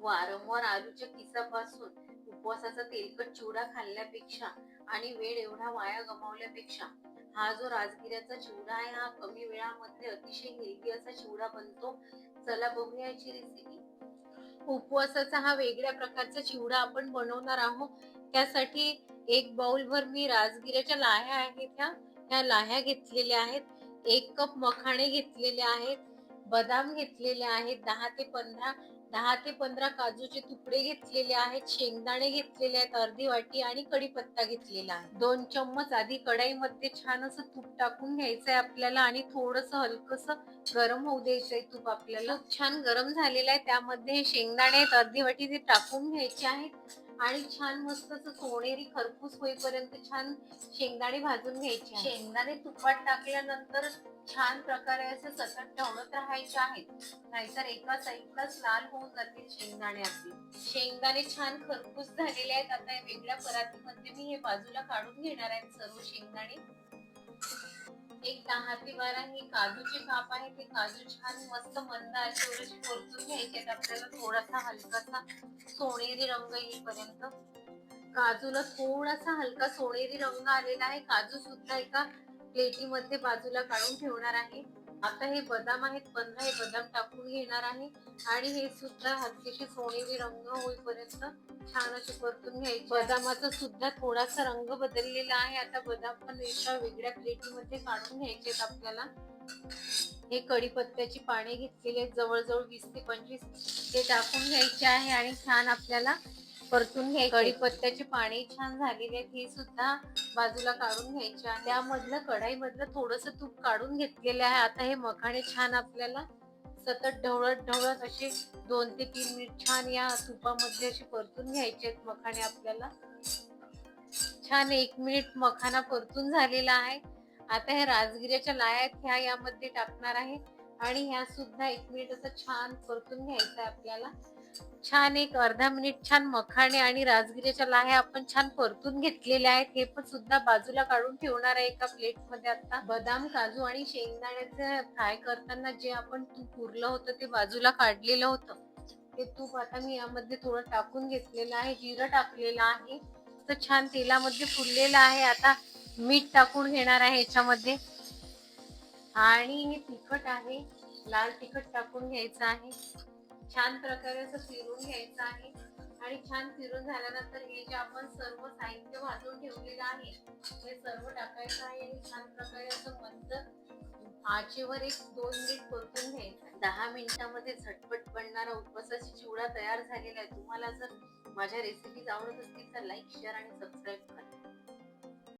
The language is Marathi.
वारंवार आलूच्या किसापासून उपवासाचा तेलकट चिवडा खाल्ल्यापेक्षा आणि वेळ एवढा वाया गमावल्यापेक्षा हा जो राजगिऱ्याचा चिवडा आहे हा कमी वेळामध्ये अतिशय हेल्दी असा चिवडा बनतो. चला बघूया याची रेसिपी उपवासाचा हा वेगळ्या प्रकारचा चिवडा आपण बनवणार आहोत. त्यासाठी एक बाउल भर मी राजगिऱ्याच्या लाह्या आहेत ह्या. ह्या लाह्या घेतलेल्या आहेत. एक कप मखाणे घेतलेले आहेत. बदाम घेतलेले आहेत दहा ते पंधरा दहा ते पंधरा काजूचे तुकडे घेतलेले आहेत शेंगदाणे घेतलेले आहेत अर्धी वाटी आणि कढीपत्ता घेतलेला आहे. दोन चम्मच आधी कढाईमध्ये छान असं तूप टाकून घ्यायचंय आपल्याला आणि थोडस हलकस गरम होऊ द्यायचंय तूप आपल्याला. छान गरम झालेलं आहे त्यामध्ये हे शेंगदाणे आहेत अर्धी वाटी ते टाकून घ्यायचे आहेत आणि छान मस्त असं सोनेरी खरपूस होईपर्यंत छान शेंगदाणे भाजून घ्यायचे शेंगदाणे तुपात टाकल्यानंतर छान प्रकारे असं सतत ढवळत राहायचे आहेत. नाहीतर एका साईडलाच लाल होऊन जातील शेंगदाणे आपले शेंगदाणे छान खरपूस झालेले आहेत. आता या वेगळ्या परातीमध्ये मी हे बाजूला काढून घेणार आहेत सर्व शेंगदाणे. एक दहा ते बारा हे काजूचे काप आहे. ते काजू छान मस्त मंद आचेवरचे परतून घ्यायचे आहेत. आपल्याला थोडासा हलकासा सोनेरी रंग येईपर्यंत. काजूला थोडासा हलका सोनेरी रंग आलेला आहे. काजू सुद्धा एका प्लेटीमध्ये बाजूला काढून ठेवणार आहे. आता हे बदाम आहेत पंधरा हे बदाम टाकून घेणार आहे. आणि हे सुद्धा हलकेसे सोनेरी रंग होईपर्यंत छान असे परतून घ्यायचे. बदामाचा सुद्धा थोडासा रंग बदललेला आहे. आता बदाम पण एका वेगळ्या प्लेटीमध्ये काढून घ्यायचे आहेत आपल्याला. हे कढीपत्त्याची पाने घेतलेले आहेत. जवळजवळ वीस ते पंचवीस ते टाकून घ्यायचे आहे. आणि छान आपल्याला परतून घ्यायची. कढीपत्त्याची पाने छान झालेली आहेत. हे सुद्धा बाजूला काढून घ्यायचे त्यामधलं त्यामधलं कढाईमधलं थोडस तूप काढून घेतलेलं आहे. आता हे मखाणे छान आपल्याला सतत ढवळत ढवळत असे दोन ते तीन मिनिट छान या तुपामध्ये असे परतून घ्यायचे आहेत मखाणे आपल्याला. छान एक मिनिट मखाना परतून झालेला आहे. आता हे राजगिऱ्याच्या लाया आहेत. ह्या यामध्ये टाकणार आहे. आणि ह्या सुद्धा एक मिनिट असं छान परतून घ्यायचं आहे आपल्याला. छान एक अर्धा मिनिट छान मखाणे आणि राजगिऱ्याच्या लाह्या आपण छान परतून घेतलेल्या आहेत. हे पण सुद्धा बाजूला काढून ठेवणार आहे एका प्लेटमध्ये आता. बदाम काजू आणि शेंगदाण्याचे फ्राय करताना जे आपण तूप उरलं होतं ते बाजूला काढलेलं होतं. ते तूप आता मी यामध्ये थोडं टाकून घेतलेलं आहे. जिरं टाकलेलं आहे. तर छान तेलामध्ये फुललेलं आहे. आता मीठ टाकून घेणार आहे याच्यामध्ये. आणि हे तिखट आहे. लाल तिखट टाकून घ्यायचं आहे. छान प्रकारे असं फिरून घ्यायचं आहे. आणि छान फिरून झाल्यानंतर हे जे आपण सर्व साहित्य भाजून ठेवलेलं आहे हे सर्व टाकायचं आहे आणि छान प्रकारे असं मंद आचेवर एक दोन मिनिट परतून घ्यायचं दहा मिनिटामध्ये झटपट बनणारा उपवासाची चिवडा तयार झालेला आहे. तुम्हाला जर माझ्या रेसिपीज आवडत असतील तर लाईक शेअर आणि सबस्क्राईब